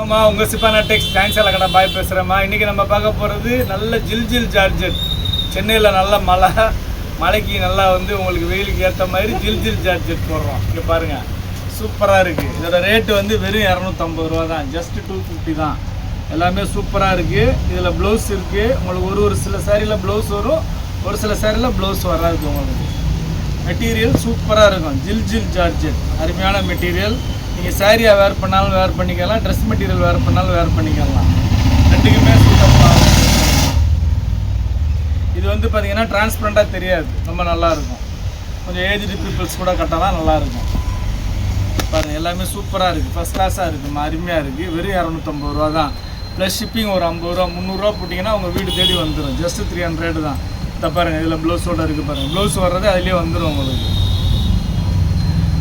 ஆமாம் உங்கள் சிப்பானா டெக்ஸ் தேங்க்ஸ் கடை பாய் பேசுகிறேம்மா இன்றைக்கி நம்ம பார்க்க போகிறது நல்ல ஜில் ஜில் சார்ஜர் சென்னையில் நல்ல மழை. மழைக்கு நல்லா வந்து உங்களுக்கு வெயிலுக்கு ஏற்ற மாதிரி ஜில் ஜில் சார்ஜர் போடுறோம். இங்கே பாருங்கள் சூப்பராக இருக்குது இதோட ரேட்டு வந்து வெறும் இரநூத்தம்பது ரூபா தான். ஜஸ்ட் டூ ஃபிஃப்டி தான். எல்லாமே சூப்பராக இருக்குது இதில் ப்ளவுஸ் இருக்குது உங்களுக்கு ஒரு ஒரு சில சாரியில் ப்ளவுஸ் வரும். ஒரு சில சாரியில் ப்ளவுஸ் வராது உங்களுக்கு. மெட்டீரியல் சூப்பராக இருக்கும். ஜில் ஜில் சார்ஜர் அருமையான மெட்டீரியல் நீங்கள் சாரியாக வேர் பண்ணாலும் வேர் பண்ணிக்கலாம் ட்ரெஸ் மெட்டீரியல் வேர் பண்ணாலும் வேர் பண்ணிக்கலாம். ரெண்டுக்குமே சூட்டபுளாக இது வந்து பார்த்தீங்கன்னா டிரான்ஸ்பரண்ட்டாக தெரியாது. ரொம்ப நல்லாயிருக்கும் கொஞ்சம் ஏஜ்டு பீப்புள்ஸ் கூட கட்டலாம் நல்லாயிருக்கும் பாருங்கள் எல்லாமே சூப்பராக இருக்குது ஃபஸ்ட் கிளாஸாக இருக்குது அருமையாக இருக்குது வெறும் இரநூத்தம்பது ரூபா தான். ப்ளஸ் ஷிப்பிங் ஒரு ஐம்பது ரூபா முந்நூறுரூவா போட்டிங்கன்னா உங்கள் வீடு தேடி வந்துடும் ஜஸ்ட்டு த்ரீ ஹண்ட்ரட் தான். இந்த பாருங்கள் இதில் ப்ளவுஸோட இருக்குது பாருங்கள் ப்ளவுஸ் வர்றது அதுலேயே வந்துடும் உங்களுக்கு.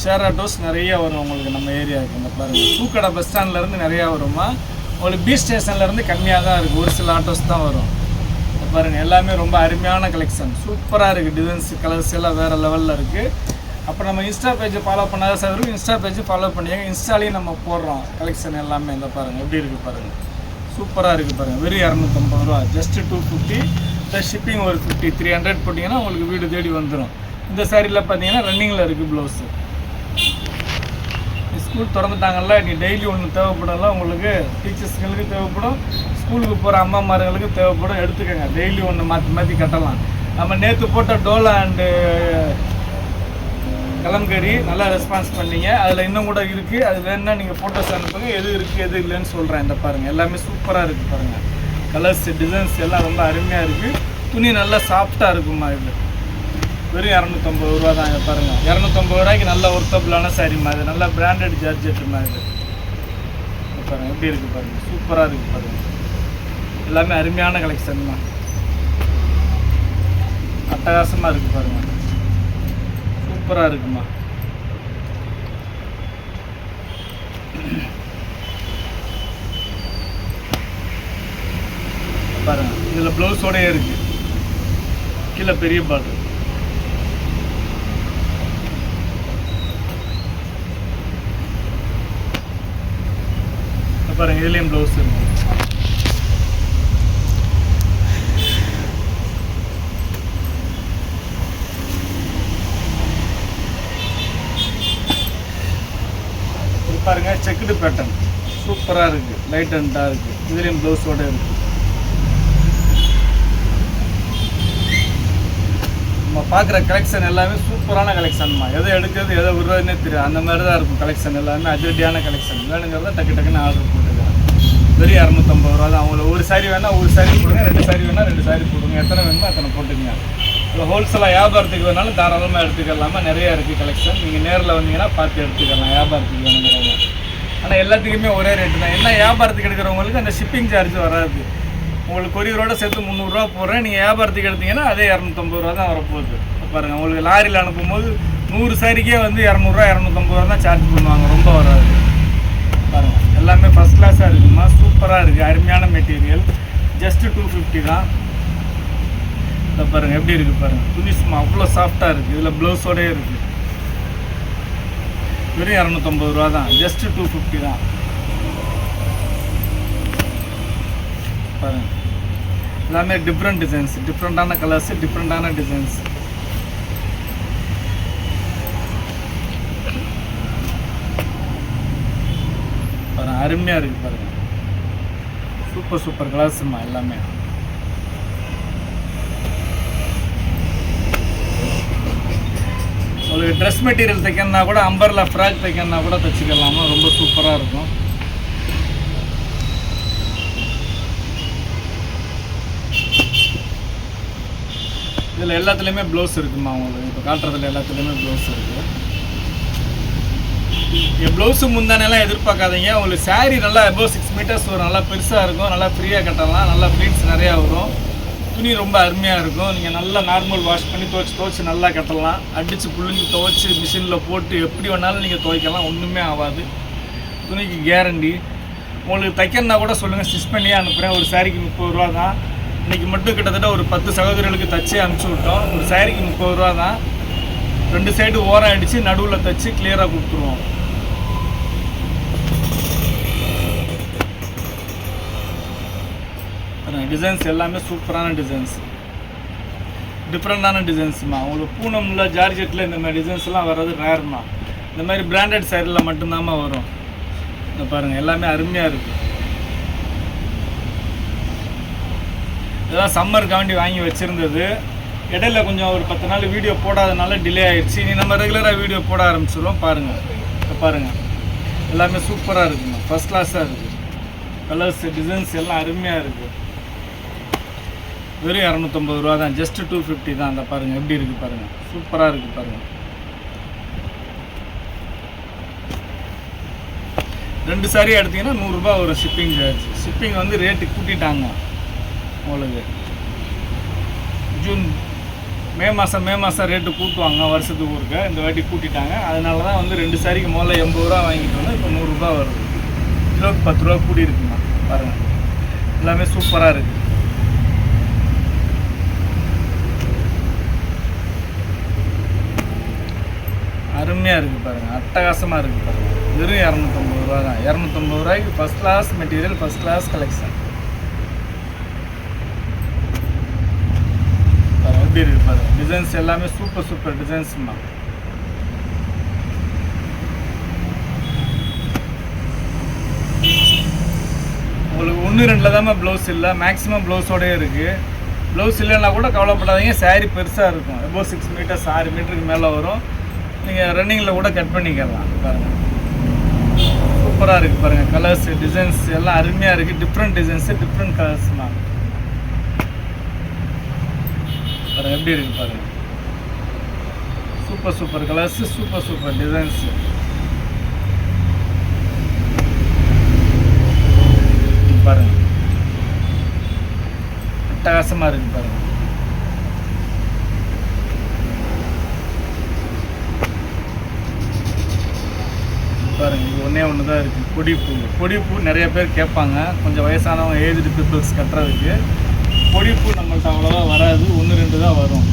ஷேர் ஆட்டோஸ் நிறைய வரும் உங்களுக்கு நம்ம ஏரியாவுக்கு இந்த பாருங்கள் பூக்கடை பஸ் ஸ்டாண்ட்லேருந்து நிறையா வருமா? உங்களுக்கு பீச் ஸ்டேஷன்லேருந்து கம்மியாக தான் இருக்குது ஒரு சில ஆட்டோஸ் தான் வரும். இந்த பாருங்கள் எல்லாமே ரொம்ப அருமையான கலெக்ஷன் சூப்பராக இருக்குது டிசைன்ஸ் கலர்ஸ் எல்லாம் வேறு லெவலில் இருக்குது அப்புறம் நம்ம இன்ஸ்டா பேஜை ஃபாலோ பண்ணாத சார் இன்ஸ்டா பேஜை ஃபாலோ பண்ணிங்க இன்ஸ்டாலையும் நம்ம போடுறோம் கலெக்ஷன் எல்லாமே. இந்த பாருங்கள் எப்படி இருக்குது பாருங்கள் சூப்பராக இருக்குது பாருங்கள் வெறும் இரநூத்தம்பது ரூபா. Just two fifty plus shipping ஒரு ஃபிஃப்டி த்ரீ ஹண்ட்ரட் போட்டிங்கன்னா உங்களுக்கு வீடு தேடி வந்துடும் இந்த சாரியில் பார்த்தீங்கன்னா ரன்னிங்கில் இருக்குது ப்ளவுஸு ஸ்கூல் திறந்துட்டாங்கல்ல நீ டெய்லி ஒன்று தேவைப்படல உங்களுக்கு டீச்சர்ஸ்களுக்கு தேவைப்படும் ஸ்கூலுக்கு போகிற அம்மாமார்களுக்கு தேவைப்படும் எடுத்துக்கோங்க. டெய்லி ஒன்று மாற்றி மாற்றி கட்டலாம். நம்ம நேற்று போட்ட டோலா அண்டு கலம்கரி நல்லா ரெஸ்பான்ஸ் பண்ணீங்க. அதில் இன்னும் கூட இருக்குது அது வேணுன்னா நீங்கள் ஃபோட்டோஸ் அனுப்புங்க. எது இருக்குது எது இல்லைன்னு சொல்கிறேன் இந்த பாருங்கள் எல்லாமே சூப்பராக இருக்குது பாருங்கள் கலர்ஸ் டிசைன்ஸ் எல்லாம் ரொம்ப அருமையாக இருக்குது துணி நல்லா சாஃப்டாக இருக்குமா இது? வெறும் இரநூத்தம்பது ரூபா தான் இதை பாருங்கள் இரநூத்தம்பது ரூபாய்க்கு நல்ல ஒர்த்தபிளான சாரி இது நல்ல பிராண்டட் ஜார்ஜெட் மாதிரி. இங்க பாருங்கள் எப்படி இருக்குது பாருங்கள் சூப்பராக இருக்குது பாருங்கள் எல்லாமே அருமையான கலெக்ஷன்மா அட்டகாசமாக இருக்குது பாருங்கள் சூப்பராக இருக்குமா. பாருங்க இதில் ப்ளவுஸோடையே இருக்கு. கீழே பெரிய பாட்டு பாருங்க இதுலேயும் ப்ளவுஸ் பாருங்க செக்குடு பேட்டர்ன் சூப்பராக இருக்கு லைட் அண்டாக இருக்கு இதுலேயும் ப்ளவுஸோட இருக்கு. நம்ம பார்க்குற கலெக்ஷன் எல்லாமே சூப்பரான கலெக்ஷன்மா எதை எடுக்கிறது எதை விடுறதுன்னே தெரியும் அந்த மாதிரி தான் இருக்கும் கலெக்ஷன் எல்லாமே அதிரடியான கலெக்ஷன் வேணுங்கிறத டக்கு டக்குன்னு ஆர்டர் போட்டு வெறும் இரநூத்தம்பது ரூபா தான். அவங்கள ஒரு சாரி வேணால் ஒரு சாரி போடுங்க ரெண்டு சாரி வேணால் ரெண்டு சாரி போடுங்க எத்தனை வேணுமோ அத்தனை போட்டுக்கங்க. இல்லை ஹோல்சேலாக வியாபாரத்துக்கு வேணாலும் தாராளமாக எடுத்துக்கலாமா? நிறையா இருக்குது கலெக்ஷன் நீங்கள் நேரில் வந்தீங்கன்னா பார்த்து எடுத்துக்கலாம். வியாபாரத்துக்கு வேணுங்கிறவங்க. ஆனால் எல்லாத்துக்குமே ஒரே ரேட்டு தான். என்ன வியாபாரத்துக்கு எடுக்கிறவங்களுக்கு அந்த ஷிப்பிங் சார்ஜ் வராது. உங்களுக்கு கொரியரோட சேர்த்து முந்நூறுரூவா போடுறேன். நீங்கள் வியாபாரத்துக்கு எடுத்தீங்கன்னா அதே இரநூத்தம்பது ரூபா தான் வரப்போகுது. பாருங்கள் பாருங்க உங்களுக்கு லாரியில் அனுப்பும்போது நூறு சாரிக்கே வந்து இரநூறுவா இரநூத்தம்பது ரூபா தான் சார்ஜ் பண்ணுவாங்க. ரொம்ப வராது. பாருங்கள் எல்லாமே ஃபஸ்ட் கிளாஸாக இருக்குமா? சூப்பராக இருக்குது அருமையான மெட்டீரியல் ஜஸ்ட்டு டூ ஃபிஃப்டி தான். இதை பாருங்கள் எப்படி இருக்குது பாருங்கள் துணி சும்மா அவ்வளோ சாஃப்டாக இருக்குது இதில் ப்ளவுஸோடே இருக்குது வெறும் இரநூத்தம்பது ரூபா தான். ஜஸ்ட்டு டூ ஃபிஃப்டி தான். பாருங்கள் எல்லாமே டிஃப்ரெண்ட் டிசைன்ஸ் டிஃப்ரெண்ட்டான கலர்ஸ் டிஃப்ரெண்ட்டான டிசைன்ஸ் அருமையாக இருக்குது பாருங்கள் சூப்பர் சூப்பர் கலர்ஸ்மா எல்லாமே. உங்களுக்கு ட்ரெஸ் மெட்டீரியல் தைக்கணும்னா கூட அம்பரில் ஃப்ராக் தைக்கணும்னா கூட தைச்சிக்கலாமா? ரொம்ப சூப்பராக இருக்கும். இதில் எல்லாத்துலேயுமே ப்ளவுஸ் இருக்குமா உங்களுக்கு. இப்போ காட்டுறதுல எல்லாத்துலேயுமே ப்ளவுஸ் இருக்குது என் ப்ளவுஸு முந்தானெல்லாம் எதிர்பார்க்காதீங்க. உங்களுக்கு saree நல்லா above சிக்ஸ் மீட்டர்ஸ் வரும் நல்லா பெருசாக இருக்கும். நல்லா ஃப்ரீயாக கட்டலாம். நல்லா ப்ளீட்ஸ் நிறையா வரும். துணி ரொம்ப அருமையாக இருக்கும். நீங்கள் நல்லா நார்மல் வாஷ் பண்ணி துவைச்சி துவைச்சி நல்லா கட்டலாம். அடித்து புழிஞ்சு துவைச்சி மிஷினில் போட்டு எப்படி வேணாலும் நீங்கள் துவைக்கலாம். ஒன்றுமே ஆகாது. துணிக்கு கேரண்டி உங்களுக்கு தைக்கணுன்னா கூட சொல்லுங்கள் ஸ்டிச் பண்ணியே அனுப்புகிறேன் ஒரு சாரிக்கு முப்பது ரூபா தான். இன்றைக்கி மட்டும் கிட்டத்தட்ட ஒரு பத்து சகோதரர்களுக்கு தச்சு அனுப்பிச்சி விட்டோம். ஒரு சாரிக்கு முப்பது ரூபா தான். ரெண்டு சைடு ஓரம் அடித்து நடுவில் தச்சு கிளியராக கொடுத்துருவோம். டிசைன்ஸ் எல்லாமே சூப்பரான டிசைன்ஸ் டிஃப்ரெண்டான டிசைன்ஸ்மா உங்களுக்கு பூனமில் ஜார்ஜெட்டில் இந்த மாதிரி டிசைன்ஸ்லாம் வர்றது ரேர்மா இந்த மாதிரி பிராண்டட் சைடில் மட்டும்தாம்மா வரும். இந்த பாருங்கள் எல்லாமே அருமையாக இருக்குது இதெல்லாம் சம்மருக்காண்டி வாங்கி வச்சுருந்தது. இடையில கொஞ்சம் ஒரு பத்து நாள் வீடியோ போடாதனால டிலே ஆயிடுச்சு. இனி நம்ம ரெகுலராக வீடியோ போட ஆரம்பிச்சிடுவோம் பாருங்கள் பாருங்கள் எல்லாமே சூப்பராக இருக்குங்க ஃபஸ்ட் கிளாஸாக இருக்குது கலர்ஸ் டிசைன்ஸ் எல்லாம் அருமையாக இருக்குது வெறும் இரநூத்தம்பது ரூபா தான். ஜஸ்ட் டூ ஃபிஃப்டி தான் அந்த பாருங்கள் எப்படி இருக்குது பாருங்கள் சூப்பராக இருக்குது பாருங்கள் ரெண்டு சாரி எடுத்தீங்கன்னா நூறுரூபா வரும் ஷிப்பிங் சார்ஜ் ஷிப்பிங் வந்து ரேட்டு கூட்டிட்டாங்க. உங்களுக்கு. ஜூன் மே மாதம் மே மாதம் ரேட்டு கூட்டுவாங்க. வருஷத்துக்கு ஒருக்க இந்த வாட்டி கூட்டிட்டாங்க. அதனால தான் வந்து ரெண்டு சாரிக்கு முதல்ல எண்பது ரூபா வாங்கிட்டு வந்தால் இப்போ நூறுரூபா வருது. கிலோக்கு பத்து ரூபா கூடி இருக்குங்க பாருங்கள் எல்லாமே சூப்பராக இருக்குது அருமையாக இருக்குது பாருங்கள் அட்டகாசமாக இருக்குது பாருங்கள் வெறும் இரநூத்தம்பது ரூபா தான். இரநூத்தம்பது ரூபாய்க்கு first class material first class collection எப்படி இருக்குது பாருங்கள் டிசைன்ஸ் எல்லாமே சூப்பர் சூப்பர் டிசைன்ஸ்மா உங்களுக்கு ஒன்று ரெண்டில் தான் ப்ளவுஸ் இல்லை. மேக்ஸிமம் ப்ளவுஸோடயே இருக்குது ப்ளவுஸ் இல்லைன்னா கூட கவலைப்படாதீங்க. Saree பெருசாக இருக்கும். எபோ சிக்ஸ் மீட்டர்ஸ் ஆறு மீட்டருக்கு மேலே வரும். நீங்கள் ரன்னிங்கில் கூட கட் பண்ணிக்கலாம் பாருங்கள் சூப்பராக இருக்குது பாருங்கள் கலர்ஸ் டிசைன்ஸ் எல்லாம் அருமையாக இருக்குது டிஃப்ரெண்ட் டிசைன்ஸு டிஃப்ரெண்ட் கலர்ஸ் தான். பாருங்கள் எப்படி இருக்குது பாருங்கள் super super colours super super designs பாருங்க. அட்டகாசமாக இருக்கு பாருங்க பாருங்க இது ஒன்றே ஒன்று தான் இருக்குது கொடிப்பூ. கொடிப்பூ நிறைய பேர் கேட்பாங்க. கொஞ்சம் வயசானவங்க ஏஜ்டு பீப்புள்ஸ் கட்டுறதுக்கு. கொடிப்பூ நம்மள்ட்ட அவ்வளோவா வராது. ஒன்று ரெண்டு தான் வரும்.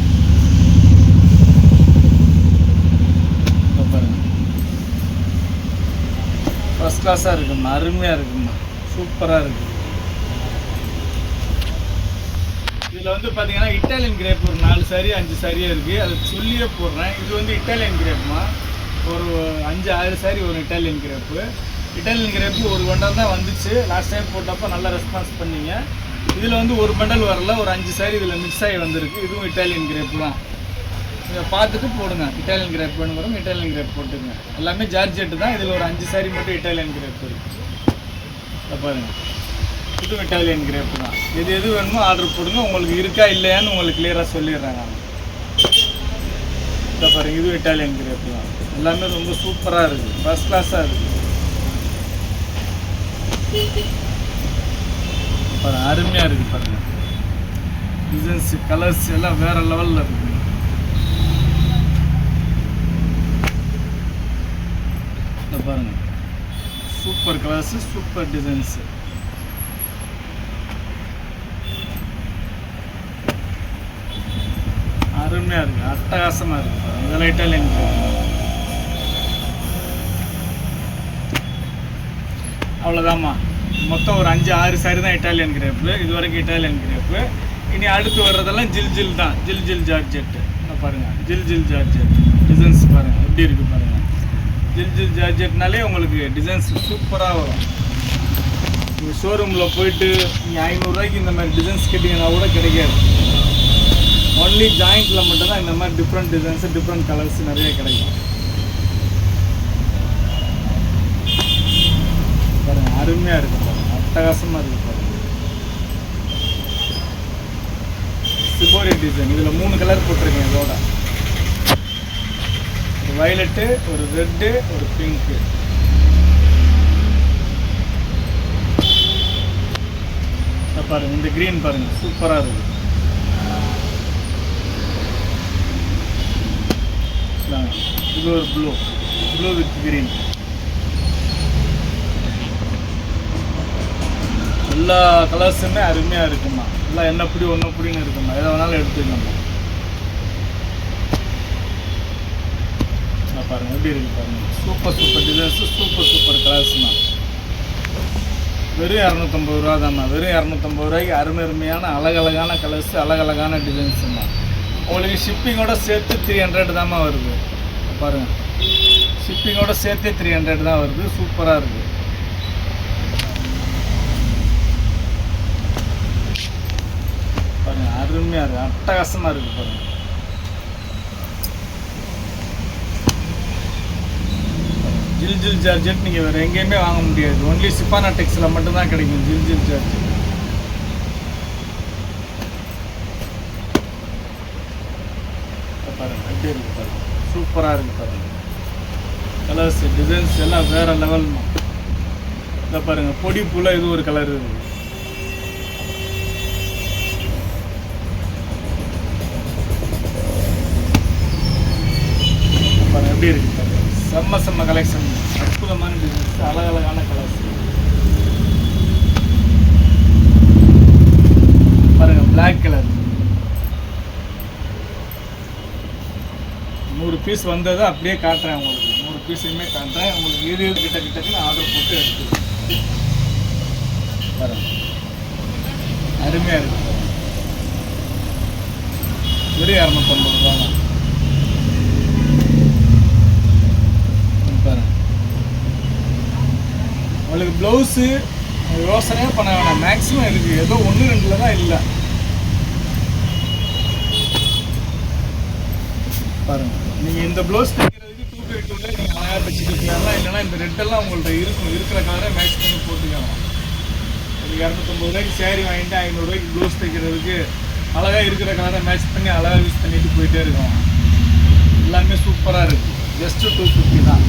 ஃபஸ்ட் கிளாஸாக இருக்குமா? அருமையாக இருக்குமா? சூப்பராக இருக்குது இதில் வந்து பார்த்தீங்கன்னா இட்டாலியன் கிரேப் ஒரு நாலு சரி அஞ்சு சரியாக இருக்குது அதை சொல்லியே போடுறேன். இது வந்து இட்டாலியன் கிரேப்மா ஒரு அஞ்சு ஆறு சாரி ஒரு இட்டாலியன் கிரேப்பு இட்டாலியன் கிரேப்பு ஒரு பண்டல் தான் வந்துச்சு. லாஸ்ட் டைம் போட்டப்போ நல்லா ரெஸ்பான்ஸ் பண்ணீங்க. இதில் வந்து ஒரு பண்டல் வரல ஒரு அஞ்சு சாரி இதில் மிக்ஸ் ஆகி வந்திருக்கு. இதுவும் இட்டாலியன் கிரேப் தான். இதை பார்த்துட்டு போடுங்க. இட்டாலியன் கிரேப் வேணுங்கிறோம் இட்டாலியன் கிரேப் போட்டுங்க. எல்லாமே ஜார்ஜெட்டு தான். இதில் ஒரு அஞ்சு சாரி மட்டும் இட்டாலியன் கிரேப் இருக்குது பாருங்க. இதுவும் இட்டாலியன் கிரேப் தான். எது எது வேணுமோ ஆர்டர் போடுங்க. உங்களுக்கு இருக்கா இல்லையான்னு உங்களுக்கு கிளியராக சொல்லிடுறேன் நான். இதை பாருங்க. இதுவும் இட்டாலியன் கிரேப் தான். எல்லாமே ரொம்ப சூப்பராக இருக்குது ஃபஸ்ட் கிளாஸாக இருக்குது பாருங்க அருமையாக இருக்குது பாருங்கள் டிசைன்ஸ் கலர்ஸ் எல்லாம் வேறு லெவலில் இருக்குது இதை பாருங்கள் சூப்பர் கலர்ஸ் சூப்பர் டிசைன்ஸ் அருமையாக இருக்குது அட்டகாசமாக இருக்குது இதெல்லாம் இட்டாலியன் அவ்வளோதாம்மா மொத்தம் ஒரு அஞ்சு ஆறு சாரி தான் இட்டாலியன் கிரேப்பு இது வரைக்கும் இட்டாலியன் கிரேப்பு இனி அடுத்து வர்றதெல்லாம் ஜில் ஜில் தான். ஜில் ஜில் ஜார்ஜெட் இந்த பாருங்கள் ஜில் ஜில் ஜார்ஜெட் டிசைன்ஸ் பாருங்கள் எப்படி இருக்குது பாருங்கள் ஜில் ஜில் ஜார்ஜெட்னாலே உங்களுக்கு டிசைன்ஸ் சூப்பராக வரும். நீங்கள் ஷோரூமில் போயிட்டு நீங்கள் ஐநூறுரூவாய்க்கு இந்த மாதிரி டிசைன்ஸ் கேட்டிங்கன்னா கூட கிடைக்காது. ஒன்லி ஜாயிண்ட்டில் மட்டும்தான் இந்த மாதிரி டிஃப்ரெண்ட் டிசைன்ஸு டிஃப்ரெண்ட் கலர்ஸ் நிறைய கிடைக்கும். அருமையாக இருக்கும் பாருங்கள் அட்டகாசமாக இருக்கும் பாருங்கள் சிபோரி டிசைன் இதில் மூணு கலர் போட்டிருக்கேன் இதோட. ஒரு வயலட்டு ஒரு ரெட்டு ஒரு பிங்க்கு பாருங்கள் இந்த க்ரீன் பாருங்கள் சூப்பராக இருக்குது இது ஒரு ப்ளூ ப்ளூ வித் க்ரீன் எல்லா கலர்ஸுமே அருமையாக இருக்குமா எல்லாம் என்ன பிடி ஒன்று பிடின்னு இருக்குமா எதை வேணாலும் எடுத்துக்கணும் பாருங்க எப்படி இருக்கு பாருங்க. Super super designs super super கலர்ஸ்மா வெறும் இரநூத்தம்பது ரூபா தான்மா. வெறும் இரநூத்தம்பது ரூபாய்க்கு அருமை அருமையான அழகழகான கலர்ஸ் அழகழகான டிசைன்ஸுமா உங்களுக்கு ஷிப்பிங்கோட சேர்த்து த்ரீ ஹண்ட்ரட் தான்மா வருது. பாருங்க. ஷிப்பிங்கோட சேர்த்தே த்ரீ ஹண்ட்ரட் தான் வருது. சூப்பராக இருக்குது பாருங்க அருமையாக இருக்குது அட்டகாசமாக இருக்குது பாருங்கள் ஜில் ஜில் ஜார்ஜெட் நீங்கள் வேறு எங்கேயுமே வாங்க முடியாது. ஒன்லி சிப்பானா டெக்ஸில் மட்டும்தான் கிடைக்கும் ஜில் ஜில் ஜார்ஜெட். பாருங்க அப்படியே இருக்குது பாருங்கள் சூப்பராக இருக்குது பாருங்க. கலர்ஸ் டிசைன்ஸ் எல்லாம் வேறு லெவல் இதை பாருங்க பொடி பூல இது ஒரு கலர் இருக்குது பாருங்க எப்படி இருக்கு? செம்ம செம்ம கலெக்ஷன் அற்புதமான டிசைன்ஸ் அழகழகான கலர்ஸ் பாருங்க பிளாக் கலர் நூறு பீஸ் வந்ததை அப்படியே காட்டுறேன் உங்களுக்கு. நூறு பீஸையுமே காட்டுறேன். உங்களுக்கு இது இது கிட்ட கிட்டக்கு ஆர்டர் போட்டு எடுத்து பாருங்க. அருமையாக இருக்கு. பாருங்க. வெறும் இரநூத்தம்பது ரூபா தான் பாருங்க உங்களுக்கு ப்ளவுஸு யோசனையே பண்ண வேணாம். மேக்ஸிமம் இருக்குது ஏதோ ஒன்று ரெண்டில் தான் இல்லை. பாருங்க. நீங்கள் இந்த ப்ளவுஸ் தைக்கிறதுக்கு டூ பை டூல நீங்கள் அழகாக தைச்சிக்கலாம் இல்லைன்னா இந்த ரெட்டெல்லாம் உங்கள்ட்ட இருக்கும். இருக்கிற காரை மேக்ஸ் பண்ணி போட்டுக்கலாம். ஒரு இரநூத்தம்பது ரூபாய்க்கு சேரீ வாங்கிட்டு ஐநூறுரூவாய்க்கு ப்ளவுஸ் தைக்கிறதுக்கு அழகாக இருக்கிற கலரை மேட்ச் பண்ணி அழகாக யூஸ் பண்ணிட்டு போயிட்டே இருக்கோம். எல்லாமே சூப்பராக இருக்குது ஜஸ்ட்டு டூ ஃபிஃப்டி தான்.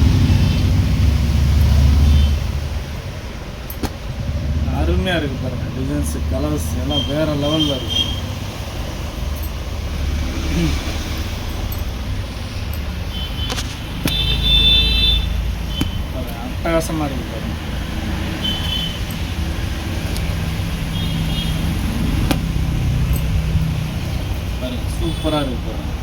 அருமையாக இருக்குது பாருங்கள் டிசைன்ஸு கலர்ஸ் எல்லாம் வேறு லெவலில் இருக்கு. அட்டகாசமாக இருக்குது பாருங்க. பாருங்க சூப்பராக இருக்கு பாருங்க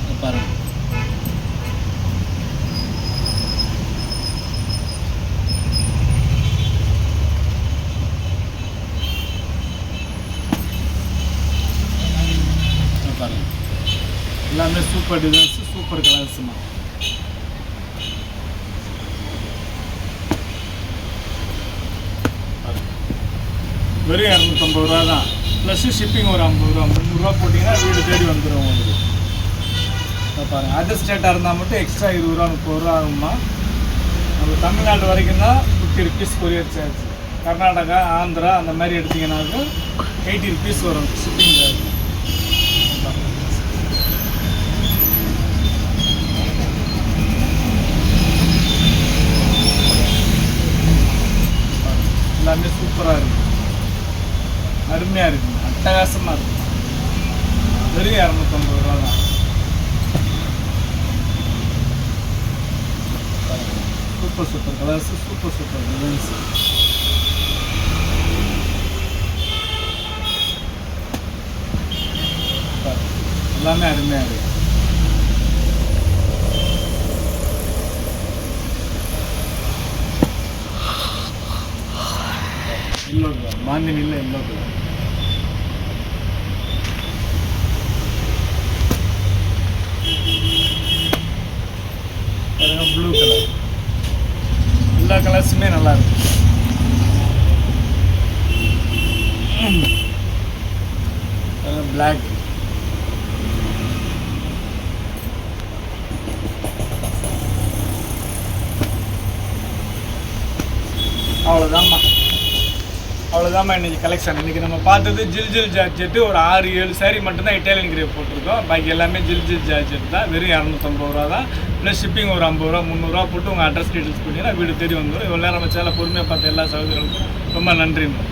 இங்க பாருங்க இங்க பாருங்க எல்லாமே சூப்பர் டிசைன்ஸ் சூப்பர் கலர்ஸ்மா வெறும் இரநூத்தம்பது ரூபா தான் ப்ளஸ்ஸு ஷிப்பிங் ஒரு ஐம்பது ரூபா முந்நூறுரூவா போட்டிங்கன்னா வீடு தேடி வந்துடும் உங்களுக்கு பாருங்க அதர் ஸ்டேட்டாக இருந்தால் மட்டும் எக்ஸ்ட்ரா இருபது ரூபா முப்பது ரூபா ஆகுமா நம்ம தமிழ்நாடு வரைக்கும் தான் fifty rupees courier charge Karnataka Andhra அந்த மாதிரி எடுத்தீங்கன்னாக்க எயிட்டி ருபீஸ் வரும் ஷிப்பிங் சார்ஜ் எல்லாமே சூப்பராக இருக்கு அருமையாக இருக்கு அட்டகாசமாக இருக்கும் வெறும் இரநூத்தம்பது ரூபா தான். Super super colours super super designs எல்லாமே அருமையாக இருக்கு. எல்லோ கலர் மாந்தினியில் எல்லோ கலர் பாருங்க ப்ளூ கலர் எல்லா கலர்ஸுமே நல்லா இருக்கு பிளாக் அவ்வளோதாம்மா அவ்வளோதாம்மா இன்னைக்கு கலெக்ஷன் இன்றைக்கி நம்ம பார்த்தது ஜில் ஜில் ஜார்ஜெட்டு. ஒரு ஆறு ஏழு சாரி மட்டும்தான் இட்டாலியன் கிரேப் போட்டிருக்கோம். பாக்கி எல்லாமே ஜில் ஜில் ஜார்ஜெட் தான். வெறும் இரநூத்தம்பது ரூபா தான். ப்ளஸ் ஷிப்பிங் ஒரு ஐம்பது ரூபா முந்நூறுரூவா போட்டு உங்கள் அட்ரஸ் டீட்டெயில்ஸ் பண்ணிங்கன்னா வீடு தேடி வந்துடும் இவ்வளோ நேரம் நம்ம சேலை பொறுமையாக பார்த்த எல்லா சகோதரர்களுக்கும் ரொம்ப நன்றிம்மா.